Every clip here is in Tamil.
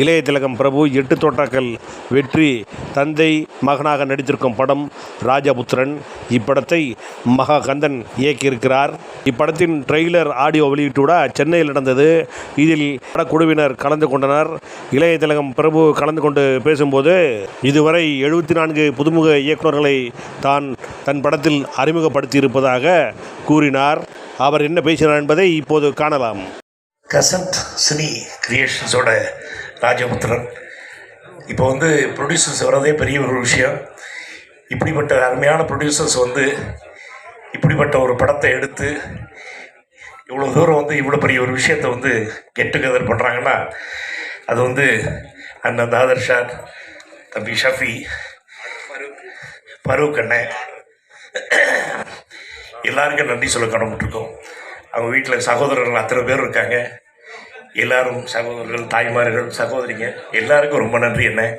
இளைய திலகம் பிரபு எட்டு தோட்டாக்கள் வெற்றி தந்தை மகனாக நடித்திருக்கும் படம் ராஜபுத்திரன். இப்படத்தை மகாகந்தன் இயக்கியிருக்கிறார். இப்படத்தின் ட்ரெய்லர் ஆடியோ வெளியிட்டுவிட சென்னையில் நடந்தது. இதில் படக்குழுவினர் கலந்து கொண்டனர். இளைய திலகம் பிரபு கலந்து கொண்டு பேசும்போது இதுவரை எழுபத்தி நான்கு புதுமுக இயக்குநர்களை தான் தன் படத்தில் அறிமுகப்படுத்தியிருப்பதாக கூறினார். அவர் என்ன பேசினார் என்பதை இப்போது காணலாம். கசன்ட் சினி கிரியேஷன்ஸோட ராஜபுத்திரன். இப்போ வந்து ப்ரொடியூசர்ஸ் வர்றதே பெரிய ஒரு விஷயம். இப்படிப்பட்ட அருமையான ப்ரொடியூசர்ஸ் வந்து இப்படிப்பட்ட ஒரு படத்தை எடுத்து இவ்வளோ தூரம் வந்து இவ்வளோ பெரிய ஒரு விஷயத்தை வந்து கெட் டுகெதர் பண்ணுறாங்கன்னா அது வந்து அண்ணன் தாதர் ஷார் தம்பி ஷஃபி ஃபரூக் அண்ணன் எல்லாருக்கும் நன்றி சொல்ல கடமைப்பட்டிருக்கோம். அவங்க வீட்டில் சகோதரர்கள் அத்தனை பேர் இருக்காங்க. எல்லாரும் சகோதரர்கள் தாய்மார்கள் சகோதரிங்க எல்லாருக்கும் ரொம்ப நன்றி என்ன?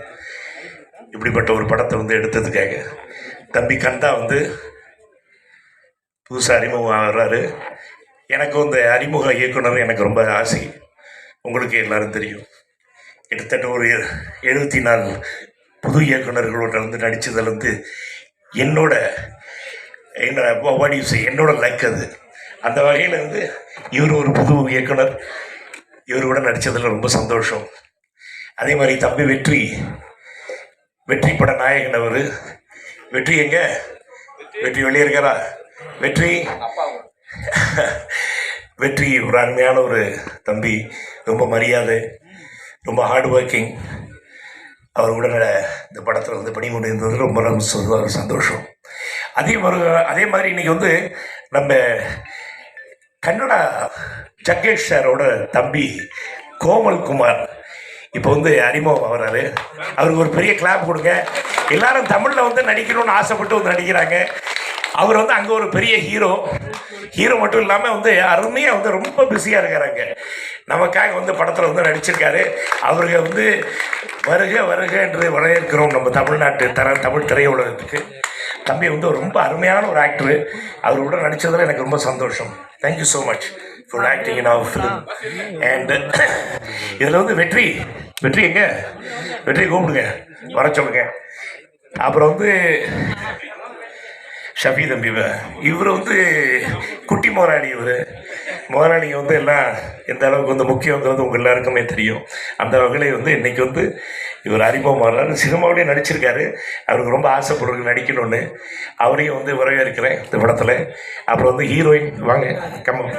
இப்படிப்பட்ட ஒரு படத்தை வந்து எடுத்ததுக்காக. தம்பி கந்தா வந்து புதுசாக அறிமுகம் ஆகிறாரு. எனக்கு இந்த அறிமுக இயக்குனர் எனக்கு ரொம்ப ஆசை. உங்களுக்கு எல்லாரும் தெரியும். கிட்டத்தட்ட ஒரு எழுபத்தி நாலு புது இயக்குனர்களோட வந்து நடித்ததில் வந்து என்னோட என்ன என்னோட லக் அது. அந்த வகையில் வந்து இவர் ஒரு புது இயக்குனர். இவர் கூட நடித்ததில் ரொம்ப சந்தோஷம். அதே மாதிரி தம்பி வெற்றி வெற்றி பட நாயகன் அவர். வெற்றி எங்க? வெற்றி வெளியே இருக்காரா? வெற்றி. வெற்றி ஒரு அருமையான ஒரு தம்பி ரொம்ப மரியாதை ரொம்ப ஹார்ட் ஒர்க்கிங் அவர் கூட இந்த படத்தில் வந்து இருந்தது ரொம்ப ரொம்ப சந்தோஷம். அதே மாதிரி அதே மாதிரி இன்றைக்கி வந்து நம்ம கன்னடா ஜக்கேஷ் சாரோட தம்பி கோமல் குமார். இப்போ வந்து அறிமுகம் ஆகிறாரு அவருக்கு ஒரு பெரிய கிளாப் கொடுங்க. எல்லாரும் தமிழில் வந்து நடிக்கணும்னு ஆசைப்பட்டு வந்து நடிக்கிறாங்க. அவர் வந்து அங்கே ஒரு பெரிய ஹீரோ ஹீரோ மட்டும் இல்லாமல் வந்து அருமையாக வந்து ரொம்ப பிஸியாக இருக்கிறாங்க நமக்காக வந்து படத்தில் வந்து நடிச்சிருக்காரு. அவருக்கு வந்து வருக வருக என்று வரவேற்கிறோம் நம்ம தமிழ்நாட்டு தர தமிழ் திரையுலகத்துக்கு. தம்பி வந்து ஒரு ரொம்ப அருமையான ஒரு ஆக்டரு அவர் கூட நடித்ததில் எனக்கு ரொம்ப சந்தோஷம். Thank you so much full acting in our film and இதில் வந்து வெற்றி. வெற்றி எங்க? வெற்றி கூப்பிடுங்க. வர சொல்லுங்க. அப்புறம் வந்து ஷஃபி தம்பி இவர். வந்து குட்டி மோராணி இவர். முதலாளிங்க வந்து எல்லாம் எந்த அளவுக்கு வந்து முக்கியங்கிறது உங்கள் எல்லாருக்குமே தெரியும். அந்த வகையில் வந்து இன்றைக்கி வந்து இவர் அறிமுகமாகிறாரு சினிமாவிலேயே நடிச்சிருக்காரு. அவருக்கு ரொம்ப ஆசைப்படுறது நடிக்கணும்னு அவரையும் வந்து வரவேற்கிறேன் இந்த படத்தில். அப்புறம் வந்து ஹீரோயின் வாங்க கம்ம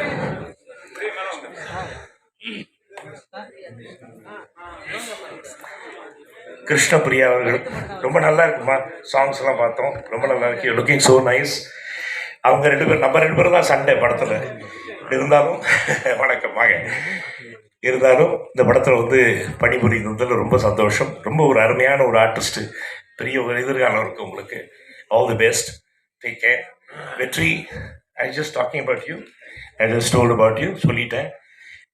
கிருஷ்ணபிரியா அவர்கள். ரொம்ப நல்லா இருக்குமா சாங்ஸ் எல்லாம் பார்த்தோம். ரொம்ப நல்லா இருக்கு. லுக்கிங் ஸோ நைஸ் அவங்க ரெண்டு பேரும் நம்ம ரெண்டு பேரும் தான் சண்டே படத்தில். இருந்தாலும் வணக்கம் வாங்க. இருந்தாலும் இந்த படத்தில் வந்து பணிபுரிந்ததில் ரொம்ப சந்தோஷம். ரொம்ப ஒரு அருமையான ஒரு ஆர்டிஸ்ட்டு பெரிய ஒரு எதிர்காலம் இருக்குது உங்களுக்கு. All the best take care Vetri I just talking about you I just told about you சொல்லிட்டேன்.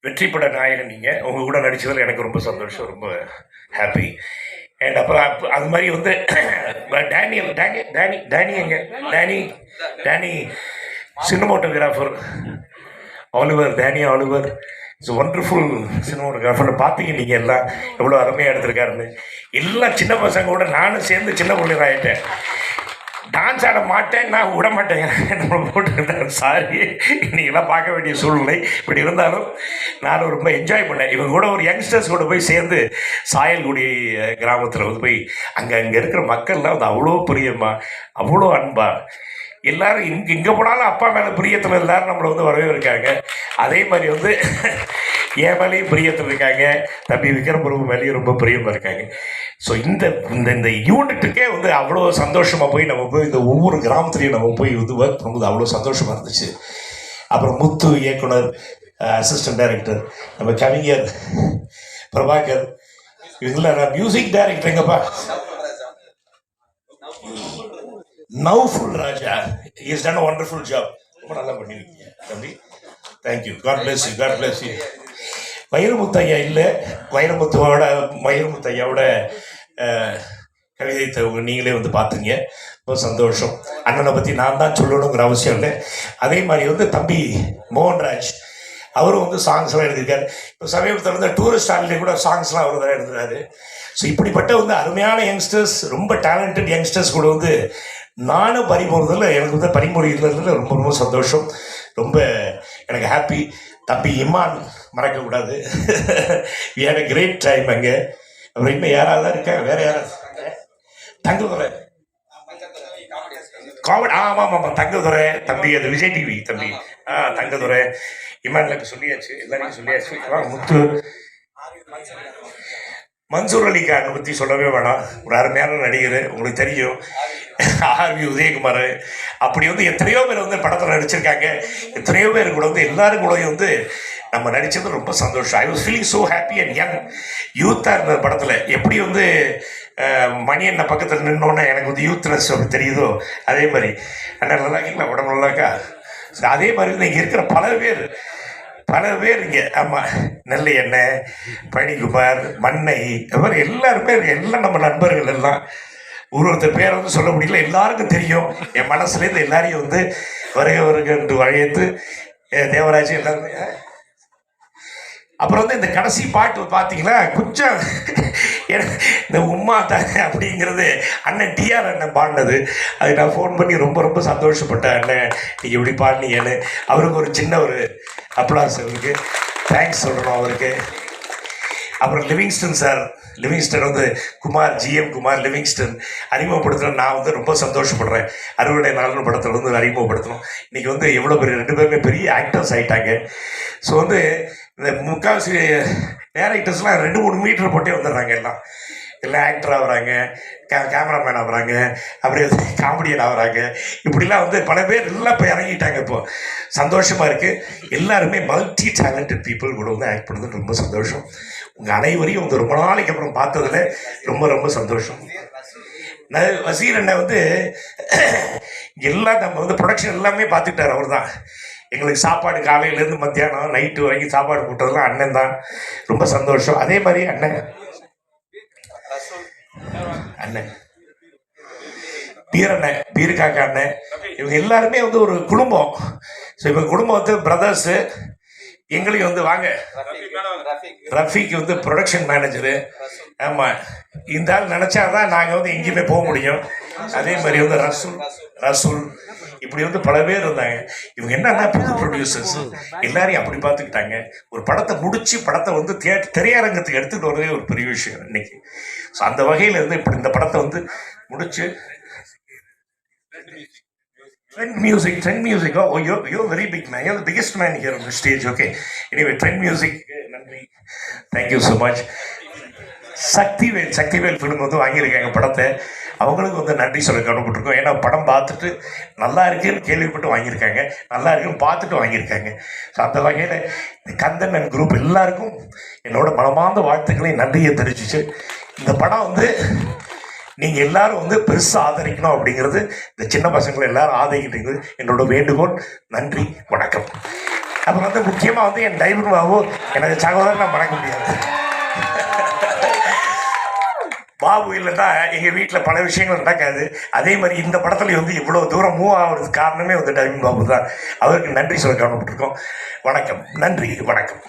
வெற்றி பட நாயகன் நீங்கள் உங்கள் கூட நடித்ததில் எனக்கு ரொம்ப சந்தோஷம். ரொம்ப ஹாப்பி அண்ட் அப்புறம் அது மாதிரி வந்து டேனியல் டேனி டேனி டேனி எங்க? Danny Danny cinematographer Oliver Danny Oliver it's wonderful cinematographer பார்த்தீங்க நீங்கள் எல்லாம். எவ்வளோ அருமையாக எடுத்திருக்காருன்னு. எல்லாம் சின்ன பசங்க கூட நானும் சேர்ந்து சின்ன பிள்ளைகள் ஆகிட்டேன் டான்ஸ் ஆட மாட்டேன் நான் விட மாட்டேங்க நம்மளை போட்டு சாரி இன்றைக்கெல்லாம் பார்க்க வேண்டிய சூழ்நிலை இப்படி இருந்தாலும் நான் ரொம்ப என்ஜாய் பண்ணேன். இவங்க கூட ஒரு யங்ஸ்டர்ஸ் கூட போய் சேர்ந்து சாயல்குடி கிராமத்தில் வந்து போய் அங்கே அங்கே இருக்கிற மக்கள்லாம் வந்து அவ்வளோ பிரியமா அவ்வளோ அன்பா. எல்லாரும் இங்கே இங்கே போனாலும் அப்பா மேலே பிரியத்தில் எல்லாரும் நம்மளை வந்து வரவே இருக்காங்க அதே மாதிரி வந்து என் மேலேயும் பிரியத்தில் இருக்காங்க. தம்பி விக்ரம் பிரபு மேலேயும் ரொம்ப பிரியமாக இருக்காங்க. ஸோ இந்த இந்த இந்த யூனிட்டுக்கே வந்து அவ்வளோ சந்தோஷமாக போய் நம்ம போய் இந்த ஒவ்வொரு கிராமத்துலேயும் நம்ம போய் வந்து ஒர்க் பண்ணும்போது அவ்வளோ சந்தோஷமாக இருந்துச்சு. அப்புறம் முத்து இயக்குனர் அசிஸ்டன்ட் டைரக்டர் நம்ம கவிஞர் பிரபாகர் இதில் நான் மியூசிக் டைரக்டர் எங்கப்பா? Naufal Raja. Is done wonderful job ரொம்ப நல்லா பண்ணியிருக்கீங்க தம்பி. Thank you God bless you God bless you Vairamuthaiya இல்லை. வைரமுத்துவோட வைரமுத்தையாவோட கவிதை உங்க நீங்களே வந்து பார்த்தீங்க. ரொம்ப சந்தோஷம். அண்ணனை பற்றி நான் தான் சொல்லணுங்கிற அவசியம் இல்லை. அதே மாதிரி வந்து தம்பி மோகன்ராஜ் அவரும் வந்து சாங்ஸ்லாம் எழுதியிருக்காரு. இப்போ சமீபத்தில் வந்து டூரிஸ்ட் ஆன்லேயே கூட சாங்ஸ்லாம் அவர் தான் எழுதுறாரு. ஸோ இப்படிப்பட்ட வந்து அருமையான யங்ஸ்டர்ஸ் ரொம்ப டேலண்டட் யங்ஸ்டர்ஸ் கூட வந்து நானும் பறிமுறுதில் எனக்கு வந்து பரிமுறையில் ரொம்ப ரொம்ப சந்தோஷம். ரொம்ப எனக்கு ஹாப்பி தம்பி இம்மான் மறக்கக்கூடாது we had a great time அங்கே. அப்புறம் இன்னும் யாராவது இருக்காங்க வேற யாராவது தங்கதுரை. காமெடி ஆமாம் ஆமாம் ஆமாம் தங்கதுரை தம்பி அது விஜய் டிவி தம்பி. ஆ தங்கதுரை. இமான்லுக்கு சொல்லியாச்சு. எல்லாருக்கும் சொல்லியாச்சு. முத்து. மன்சூர் அலி கான் பற்றி சொல்லவே வேணாம். ஒரு அருமையான நடிகர் உங்களுக்கு தெரியும். R V Udayakumar. அப்படி வந்து எத்தனையோ பேர் வந்து படத்தில் நடிச்சிருக்காங்க. எத்தனையோ பேர் கூட வந்து எல்லாரும் கூட வந்து நம்ம நடித்தது ரொம்ப சந்தோஷம். I was feeling so happy and young யூத்தாக இருந்த படத்தில் எப்படி வந்து மணி அண்ணன் பக்கத்தில் நின்னோன்னே எனக்கு வந்து யூத்னஸ் அப்படி தெரியுதோ? அதே மாதிரி. அண்ணா நல்லா இருக்கீங்களா? உடம்பு நல்லாக்கா அதே மாதிரி வந்து இங்கே இருக்கிற பல பேர் பல பேர் இங்கே ஆமாம் நெல்லை எண்ணெய் பணிக்குமார் மண்ணை அது மாதிரி எல்லாருமே எல்லாம் நம்ம நண்பர்கள் எல்லாம். ஒரு ஒருத்தர் பேர் வந்து சொல்ல முடியல. எல்லாருக்கும் தெரியும். என் மனசுலேருந்து எல்லாரையும் வந்து வருக வருக என்று அழைத்து தேவராஜ் எல்லாருமே அப்புறம் வந்து இந்த கடைசி பாட்டு பார்த்தீங்கன்னா கொஞ்சம் எனக்கு இந்த உம்மா தாங்க அப்படிங்கிறது அண்ணன் டிஆர் அண்ணன் பாடினது. அது நான் ஃபோன் பண்ணி ரொம்ப ரொம்ப சந்தோஷப்பட்டேன். அண்ணன் நீங்கள் இப்படி பாடினீங்கன்னு. அவருக்கு ஒரு சின்ன ஒரு அப்ளாஸ் அவருக்கு. தேங்க்ஸ் சொல்லணும் அவருக்கு. அப்புறம் லிவிங்ஸ்டன் சார் லிவிங்ஸ்டன் வந்து குமார் ஜிஎம் குமார் லிவிங்ஸ்டன் அறிமுகப்படுத்தின நான் வந்து ரொம்ப சந்தோஷப்படுறேன். அறுவடை நலன் படத்தில் வந்து அறிமுகப்படுத்தணும். இன்றைக்கி வந்து எவ்வளோ பெரிய ரெண்டு பேருமே பெரிய ஆக்டர்ஸ் ஆகிட்டாங்க ஸோ வந்து இந்த முக்கால்வாசி டேரக்டர்ஸ்லாம் ரெண்டு மூணு மீட்டர் போட்டே வந்துடுறாங்க எல்லாம். எல்லாம் ஆக்டர் ஆகுறாங்க கே கேமராமேன் ஆகுறாங்க அப்படியே காமெடியன் ஆகுறாங்க இப்படிலாம் வந்து பல பேர் எல்லாம் இப்போ இறங்கிட்டாங்க இப்போ. சந்தோஷமாக இருக்குது எல்லாருமே மல்டி டேலண்டட் பீப்புள் கூட வந்து ஆக்ட் பண்ணுறது ரொம்ப சந்தோஷம். உங்கள் அனைவரையும் வந்து ரொம்ப நாளைக்கு அப்புறம் பார்த்ததுல ரொம்ப ரொம்ப சந்தோஷம். நான் வசீர் அண்ணன் வந்து எல்லாம் நம்ம வந்து ப்ரொடக்ஷன் எல்லாமே பார்த்துக்கிட்டார் அவர் தான். எங்களுக்கு சாப்பாடு காலையிலேருந்து மத்தியானம் நைட்டு வரைக்கும் சாப்பாடு போட்டதெல்லாம் அண்ணன் தான். ரொம்ப சந்தோஷம். அதே மாதிரி அண்ணன் அண்ணன். பீரண்ணன் பீருக்காக்கா அண்ணன். இவங்க எல்லாருமே வந்து ஒரு குடும்பம். ஸோ இவங்க குடும்பம் வந்து பிரதர்ஸு எங்களையும் வந்து வாங்க. ரஃபீக் வந்து ப்ரொடக்ஷன் மேனேஜரு ஆமாம் இந்த ஆள் நினச்சாதான் நாங்கள் வந்து எங்கேயுமே போக முடியும். அதே மாதிரி வந்து ரசூல் ரசூல். இப்படி வந்து பல பேர் இருந்தாங்க. இவங்க என்னன்னா புது ப்ரொடியூசர்ஸ் எல்லாரையும் அப்படி பார்த்துக்கிட்டாங்க. ஒரு படத்தை முடிச்சு படத்தை வந்து தே திரையரங்கத்துக்கு எடுத்துகிட்டு வரதே ஒரு பெரிய விஷயம் இன்னைக்கு. ஸோ அந்த வகையில் இருந்து இப்படி இந்த படத்தை வந்து முடிச்சு Trend music, trend music. Oh, you're, you're very big man. You're the biggest man here on the stage. Okay. Anyway, trend music. Eh, நன்றி thank you so much Sakthivel Sakthivel film வந்து வாங்கியிருக்காங்க படத்தை அவங்களுக்கு வந்து நன்றி சொல்ல கடமைப்பட்டிருக்கோம் ஏன்னா படம் பார்த்துட்டு நல்லா இருக்குன்னு கேள்விப்பட்டு வாங்கியிருக்காங்க நல்லா இருக்குன்னு பார்த்துட்டு வாங்கியிருக்காங்க ஸோ அந்த வகையில் இந்த கந்தன் அண்ட் குரூப் எல்லாருக்கும் என்னோட மனமார்ந்த வாழ்த்துக்களையும் நன்றியை தெரிவிச்சிச்சு இந்த படம் வந்து நீங்கள் எல்லாரும் வந்து பெருசாக ஆதரிக்கணும் அப்படிங்கிறது இந்த சின்ன பசங்களை எல்லாரும் ஆதரிக்கிறீங்க என்னோட வேண்டுகோள். நன்றி வணக்கம். அப்புறம் வந்து முக்கியமாக வந்து என் டைவர் பாபு எனக்கு சகோதரன் நான் மறக்க முடியாது. பாபு இல்லைன்னா எங்கள் வீட்டில் பல விஷயங்கள் நடக்காது. அதே மாதிரி இந்த படத்துல வந்து இவ்வளோ தூரம் மூவ் ஆகுறது காரணமே வந்து டைவிங் பாபு தான். அவருக்கு நன்றி சொல்ல கவனப்பட்டிருக்கோம் வணக்கம். நன்றி வணக்கம்.